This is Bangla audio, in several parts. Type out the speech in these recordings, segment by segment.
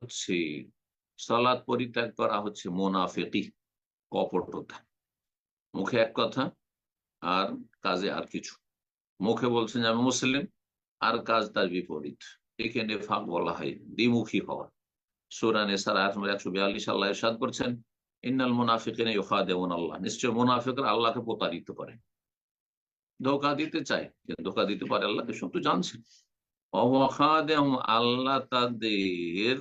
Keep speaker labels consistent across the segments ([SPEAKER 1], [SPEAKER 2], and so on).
[SPEAKER 1] হচ্ছে সলাৎ পরিত্যাগ করা হচ্ছে মোনাফেকি কপটতা। মুখে এক কথা, আর কাজে আর কিছু। মুখে বলছেন যে আমি মুসলিম, আর কাজ তার বিপরীত। একে নেফাক বলা হয়, দ্বিমুখী হওয়া। সুরান এসার আয়াত নম্বর একশো বিয়াল্লিশ, আল্লাহ ইরশাদ করছেন, ইন্নাল মুনাফিকিন ইউখাদিউন আল্লাহ। নিশ্চয় মুনাফিকরা আল্লাহকে প্রতারিত করে। ধোকা দিতে চায়, কিন্তু ধোকা দিতে পারে আল্লাহ সব তো জানছেন আল্লাহ তাদের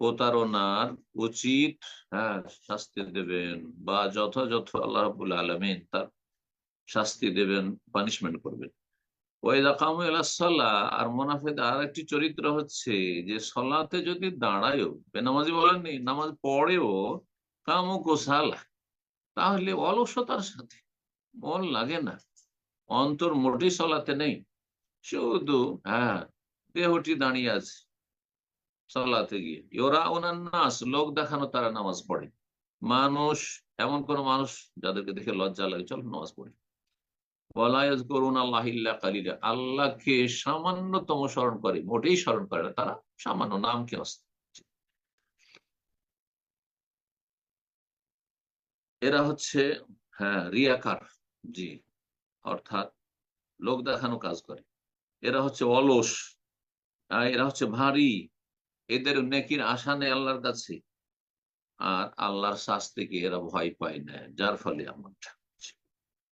[SPEAKER 1] প্রতারণার উচিত হ্যাঁ শাস্তি দেবেন বা যথাযথ আল্লাহ আলমিন তার শাস্তি দেবেন পানিশমেন্ট করবেন। আর মোনাফেদ আর একটি চরিত্র হচ্ছে যে সলাতে যদি দাঁড়ায়ও, বেনামাজি বলেননি, নামাজ পড়েও কামু কোসালা, তাহলে অলসতার সাথে মন লাগে না। অন্তর মোটেই সলাতে নেই, শুধু হ্যাঁ দেহটি দাঁড়িয়ে আছে। সলাতে গিয়ে। ওরা ওনার নাস, লোক দেখানো তারা নামাজ পড়ে। মানুষ, এমন কোন মানুষ যাদেরকে দেখে লজ্জা লাগে, চল নামাজ পড়ে। ওয়ালায়াজ করুন আল্লাহ কালিলা। আল্লাহকে সামান্যতম স্মরণ করে, মোটেই স্মরণ করে না তারা, সামান্য নাম কি এরা হচ্ছে হ্যাঁ রিয়াকার, জি, অর্থাৎ লোক দেখানো কাজ করে। এরা হচ্ছে অলস এরা হচ্ছে ভারী এদের নেকির আশা নেই আল্লাহর কাছে। আর আল্লাহর শাস্তিকে এরা ভয় পায় না? যার ফলে এমনটা।